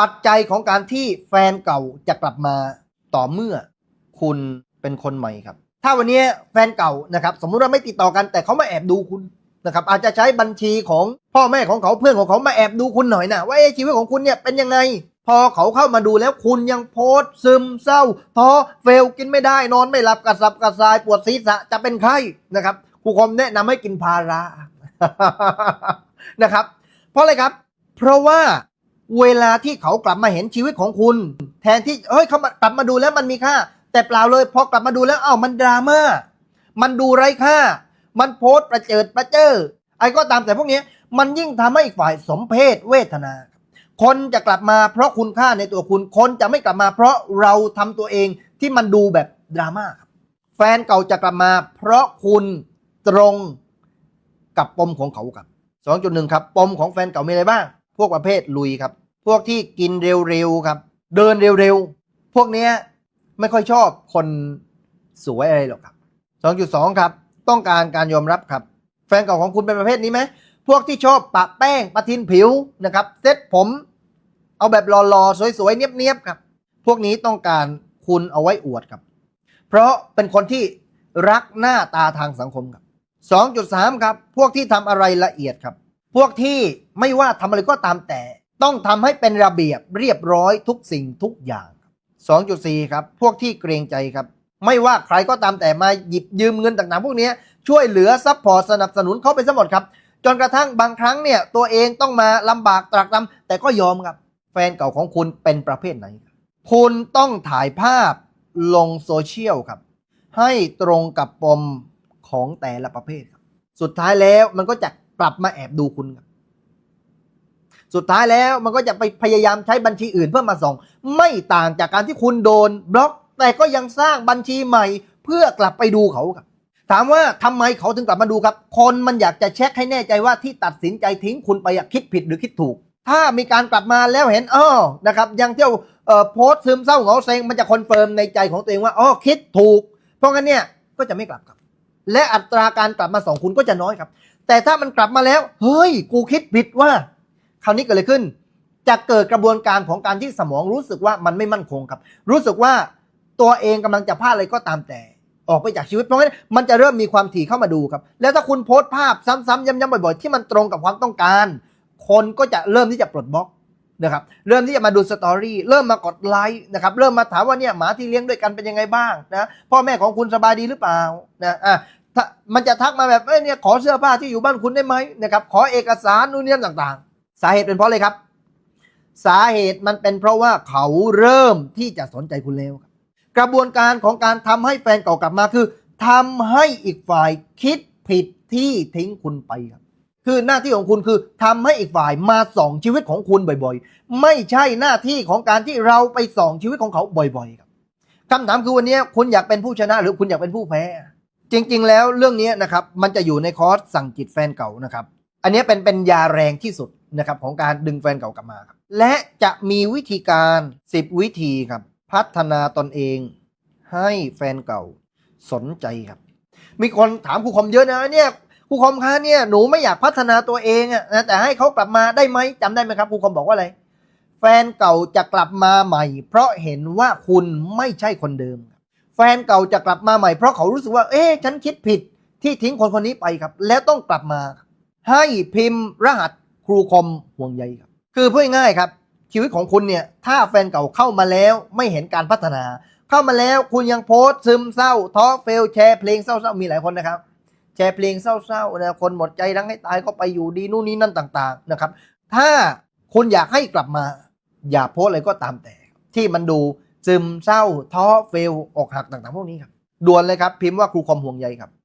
ปัจจัยของการที่แฟนเก่าจะกลับมาต่อเมื่อคุณเป็นคนใหม่ครับ ถ้าวันนี้แฟนเก่านะครับ สมมุติว่าไม่ติดต่อกันแต่เขามาแอบดูคุณนะครับอาจจะใช้บัญชีของพ่อแม่ของเขาเพื่อนของเขามาแอบดูคุณหน่อยนะว่าเอ๊ะชีวิตของคุณเนี่ยเป็นยังไง พอเขาเข้ามาดูแล้วคุณยังโพสซึมเศร้าท้อเฟลกินไม่ได้นอนไม่หลับกระสับกระส่ายปวดศีรษะจะเป็นไข้นะครับครูคมแนะนำให้กินพารานะครับ เพราะอะไรครับ เพราะว่า เวลาที่เขากลับมาเห็นชีวิตของคุณ แทนที่เฮ้ยเขามากลับมาดูแล้วมันมีค่า แต่เปล่าเลยพอกลับมาดูแล้วอ้าวมันดราม่ามันดูไร้ค่า มันโพสต์ประเจิดประเจ้อไอ้ก็ตามแต่พวกนี้มันยิ่งทำให้อีกฝ่ายสมเพศเวทนา คนจะกลับมาเพราะคุณค่าในตัวคุณ คนจะไม่กลับมาเพราะเราทำตัวเองที่มันดูแบบดราม่าแฟนเก่าจะกลับมา เพราะคุณตรงกับปมของเขาครับ2.1ครับปมของแฟนเก่ามีอะไรบ้าง พวกประเภทลุยครับ พวกที่กินเร็วๆครับ เดินเร็วๆ พวกเนี้ยไม่ค่อยชอบคนสวยอะไรหรอกครับ 2.2 ครับ ต้องการการยอมรับครับ แฟนเก่าของคุณเป็นประเภทนี้ไหม พวกที่ชอบปะแป้งปะทินผิวนะครับเซ็ตผม เอาแบบหล่อๆ สวยๆ เนียบๆ ครับ พวกนี้ต้องการคุณเอาไว้อวดครับ เพราะเป็นคนที่รักหน้าตาทางสังคมครับ 2.3 ครับ พวกที่ทำอะไรละเอียดครับ พวกที่ไม่ว่าทำอะไรก็ตามแต่ ต้องทำให้เป็นระเบียบเรียบร้อยทุกสิ่งทุกอย่าง 2.4 ครับ พวกที่เกรงใจครับ ไม่ว่าใครก็ตามแต่มาหยิบยืมเงินต่างๆ พวกนี้ช่วยเหลือซัพพอร์ตสนับสนุนเขาไปซะหมดครับ จนกระทั่งบางครั้งเนี่ยตัวเองต้องมาลำบากตรากตรำแต่ก็ยอมครับ แฟนเก่าของคุณเป็นประเภทไหน คุณต้องถ่ายภาพลงโซเชียลครับ ให้ตรงกับปมของแต่ละประเภทครับ สุดท้ายแล้วมันก็จะ กลับมาแอบดูคุณครับสุดท้ายแล้วมันก็จะไปพยายามใช้บัญชีอื่นเพื่อมาส่องไม่ต่างจากการที่คุณโดนบล็อก แต่ก็ยังสร้างบัญชีใหม่ เพื่อกลับไปดูเขาครับ ถามว่าทำไมเขาถึงกลับมาดูครับ คนมันอยากจะเช็คให้แน่ใจว่าที่ตัดสินใจทิ้งคุณไปคิดผิดหรือคิดถูก ถ้ามีการกลับมาแล้วเห็นอ้อนะครับ ยังเที่ยวโพสต์ซึมเศร้าเหงาเซ็งมันจะคอนเฟิร์มในใจของตัวเองว่าอ๋อคิดถูก เพราะงั้นเนี่ยก็จะไม่กลับครับ และอัตราการกลับมาสองคุณก็จะน้อยครับ แต่ถ้ามันกลับมาแล้ว เฮ้ย กูคิดผิดว่า คราวนี้เกิดอะไรขึ้น จะเกิดกระบวนการของการที่สมองรู้สึกว่ามันไม่มั่นคงครับ รู้สึกว่าตัวเองกำลังจะพลาดอะไรก็ตามแต่ ออกไปจากชีวิตเพราะงั้นมันจะเริ่มมีความถี่เข้ามาดูครับ แล้วถ้าคุณโพสต์ภาพซ้ำๆย้ำๆบ่อยๆ ที่มันตรงกับความต้องการ คนก็จะเริ่มที่จะปลดบล็อกนะครับเริ่มที่จะมาดูสตอรี่เริ่มมากดไลค์นะครับเริ่มมาถามว่าเนี่ยหมาที่เลี้ยงด้วยกันเป็นยังไงบ้างนะพ่อแม่ของคุณสบายดีหรือเปล่านะอะ มันจะทักมาแบบเอ้ยเนี่ยขอเสื้อผ้าที่อยู่บ้านคุณได้ไหมนะครับขอเอกสารนู่นนี่ต่างๆ สาเหตุเป็นเพราะอะไรครับ สาเหตุมันเป็นเพราะว่าเขาเริ่มที่จะสนใจคุณแล้วครับกระบวนการของการทำให้แฟนเก่ากลับมาคือทำให้อีกฝ่ายคิดผิดที่ทิ้งคุณไปครับคือหน้าที่ของคุณคือทำให้อีกฝ่ายมาส่องชีวิตของคุณบ่อยๆ ไม่ใช่หน้าที่ของการที่เราไปส่องชีวิตของเขาบ่อยๆครับคำถามคือวันนี้คุณอยากเป็นผู้ชนะหรือคุณอยากเป็นผู้แพ้ จริงๆ แล้วเรื่องนี้นะครับมันจะอยู่ในคอร์สสั่งจิตแฟนเก่านะครับ อันนี้เป็นเป็นยาแรงที่สุดนะครับของการดึงแฟนเก่ากลับมาครับและจะมีวิธีการ 10 วิธีครับ พัฒนาตนเอง ให้แฟนเก่าสนใจครับ มีคนถามครูคอมเยอะนะเนี่ยครูคอมคะเนี่ยหนูไม่อยากพัฒนาตัวเองอะนะแต่ให้เขากลับมาได้ไหมจำได้ไหมครับครูคอมบอกว่าอะไรแฟนเก่าจะกลับมาใหม่ เพราะเห็นว่าคุณไม่ใช่คนเดิม แฟนเก่าจะกลับมาใหม่เพราะเขารู้สึกว่า เอ๊ะฉันคิดผิดที่ทิ้งคนคนนี้ไปครับ แล้วต้องกลับมา ให้พิมพ์รหัสครูคอมห่วงใยครับ คือพูดง่ายๆครับ ชีวิตของคุณเนี่ย ถ้าแฟนเก่าเข้ามาแล้วไม่เห็นการพัฒนา เข้ามาแล้วคุณยังโพสต์ซึมเศร้าท้อเฟลแชร์เพลงเศร้าๆมีหลายคนนะครับ แชร์เพลงเศร้าๆนะคนหมดใจรังให้ตายก็ไปอยู่ดีนู่นนี่นั่นต่าง ๆนะครับ ถ้าคุณอยากให้กลับมา อย่าโพสอะไรก็ตามแต่ ที่มันดู ซึมเศร้าท้อเฟลอกหักต่างๆพวกนี้ครับด่วนเลยครับพิมพ์ว่าครูคอมห่วงใยครับ